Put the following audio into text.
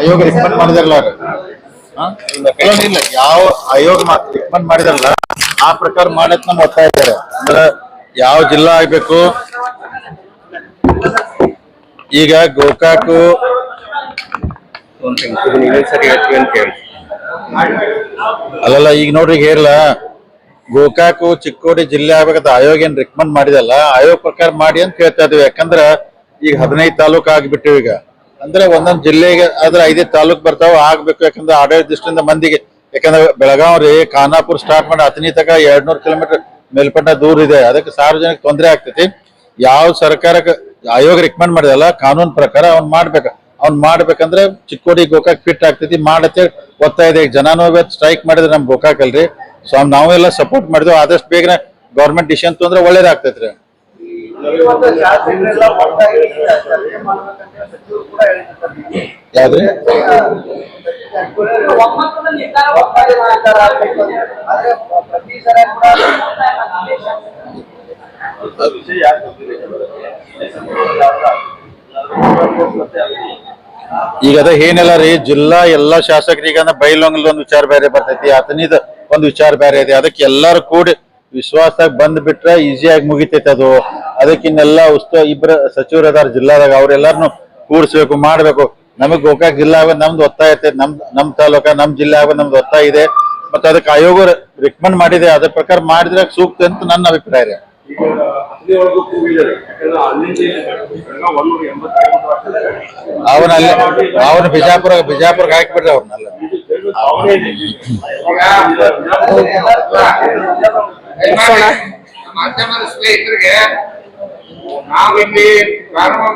ಆಯೋಗ ರಿಕಮೆಂಡ್ ಮಾಡಿದಾರಲ್ಲ ಅವ್ರು. ಇಲ್ಲ, ಯಾವ ಆಯೋಗ ರಿಕಮೆಂಡ್ ಮಾಡಿದಾರಲ್ಲ ಆ ಪ್ರಕಾರ ಮಾಡಕ್ ನಮ್ ಒತ್ತಾಯ ಇದ್ದಾರೆ. ಅಂದ್ರೆ ಯಾವ ಜಿಲ್ಲಾ ಆಗ್ಬೇಕು? ಈಗ ಗೋಕಾಕು ಅಲ್ಲಲ್ಲ ಈಗ ನೋಡ್ರಿ ಈಗ ಹೇಳಲ್ಲ. ಗೋಕಾಕು ಚಿಕ್ಕೋಡಿ ಜಿಲ್ಲೆ ಆಗ್ಬೇಕಂತ ಆಯೋಗ ಏನ್ ರಿಕಮೆಂಡ್ ಮಾಡಿದಲ್ಲ ಆಯೋಗ ಪ್ರಕಾರ ಮಾಡಿ ಅಂತ ಹೇಳ್ತಾ ಇದೀವಿ ಯಾಕಂದ್ರ ಈಗ ಹದಿನೈದು ತಾಲೂಕು ಆಗ್ಬಿಟ್ಟಿವಿ ಈಗ. ಅಂದ್ರೆ ಒಂದೊಂದ್ ಜಿಲ್ಲೆಗೆ ಆದ್ರೆ ಐದೇ ತಾಲೂಕ್ ಬರ್ತಾವ, ಆಗ್ಬೇಕು. ಯಾಕಂದ್ರೆ ಆಡಳಿತ ದೃಷ್ಟಿಯಿಂದ ಮಂದಿಗೆ. ಯಾಕಂದ್ರೆ ಬೆಳಗಾವ್ ರೀ, ಖಾನಾಪುರ್ ಸ್ಟಾರ್ಟ್ ಮಾಡಿ ಹತ್ತನೇ ತಕ ಎರಡ್ನೂರ್ ಕಿಲೋಮೀಟರ್ ಮೇಲ್ಪಟ್ಟ ದೂರ ಇದೆ. ಅದಕ್ಕೆ ಸಾರ್ವಜನಿಕ ತೊಂದರೆ ಆಗ್ತೈತಿ. ಯಾವ ಸರ್ಕಾರಕ್ಕೆ ಆಯೋಗ ರಿಕಮೆಂಡ್ ಮಾಡಿದಲ್ಲ, ಕಾನೂನು ಪ್ರಕಾರ ಅವ್ನ್ ಮಾಡ್ಬೇಕ. ಅವ್ನ್ ಮಾಡ್ಬೇಕಂದ್ರೆ ಚಿಕ್ಕೋಡಿ ಗೋಕಾಕ್ ಫಿಟ್ ಆಗ್ತೈತಿ, ಮಾಡತ್ತೆ. ಒತ್ತಾಯ ಇದೆ ಜನಾನು ಸ್ಟ್ರೈಕ್ ಮಾಡಿದ್ರೆ ನಮ್ ಗೋಕಾಕ್ ಅಲ್ರಿ ಸೊ ನಾವೆಲ್ಲ ಸಪೋರ್ಟ್ ಮಾಡಿದ್ವಿ. ಆದಷ್ಟು ಬೇಗನೆ ಗೌರ್ಮೆಂಟ್ ಡಿಸಿಷನ್ ತೊಂದ್ರೆ ಒಳ್ಳೇದಾಗ್ತೈತ್ರಿ. ಈಗ ಅದ ಏನಿಲ್ಲ ರೀ, ಜಿಲ್ಲಾ ಎಲ್ಲಾ ಶಾಸಕರಿಗೆ ಅಂದ್ರೆ ಬೈಲೊಂಗಲ್ ಒಂದು ವಿಚಾರ ಬೇರೆ ಬರ್ತೈತಿ, ಆತನಿದ ಒಂದು ವಿಚಾರ ಬೇರೆ ಇದೆ. ಅದಕ್ಕೆ ಎಲ್ಲಾರು ಕೂಡಿ ವಿಶ್ವಾಸದಾಗ ಬಂದ್ ಬಿಟ್ರೆ ಈಸಿಯಾಗಿ ಮುಗಿತೈತಿ ಅದು. ಅದಕ್ಕಿನ್ನೆಲ್ಲ ಉಸ್ತ ಇಬ್ರ ಸಚಿವರು ಅದಾರ ಜಿಲ್ಲಾದಾಗ ಅವ್ರೆಲ್ಲಾರನು ಕೂಡಿಸ್ಬೇಕು ಮಾಡ್ಬೇಕು. ನಮಗ್ ಗೋಕಾಕ್ ಜಿಲ್ಲಾ ಆಗ ನಮ್ದು ಒತ್ತಾಯ ಐತೆ ನಮ್ ನಮ್ ತಾಲೂಕ ನಮ್ ಜಿಲ್ಲೆ ಆಗ ನಮ್ದು ಒತ್ತಾಯ ಇದೆ. ಮತ್ತೆ ಅದಕ್ಕೆ ಆಯೋಗ ರಿಕಮೆಂಡ್ ಮಾಡಿದೆ. ಅದ್ರ ಪ್ರಕಾರ ಮಾಡಿದ್ರೆ ಸೂಕ್ತ ಅಂತ ನನ್ನ ಅಭಿಪ್ರಾಯ ಆಗ್ತದೆ ಅವನ ಅಲ್ಲಿ ಅವನ ಬಿಜಾಪುರ ಬಿಜಾಪುರಕ್ಕೆ ಹಾಕ್ಬಿಟ್ರೆ ಅವ್ರನ್ನೆಲ್ಲ ಇದೆ. ಮಾಧ್ಯಮದ ಸ್ನೇಹಿತರಿಗೆ ನಾವಿಲ್ಲಿ ಪ್ರಾರಂಭ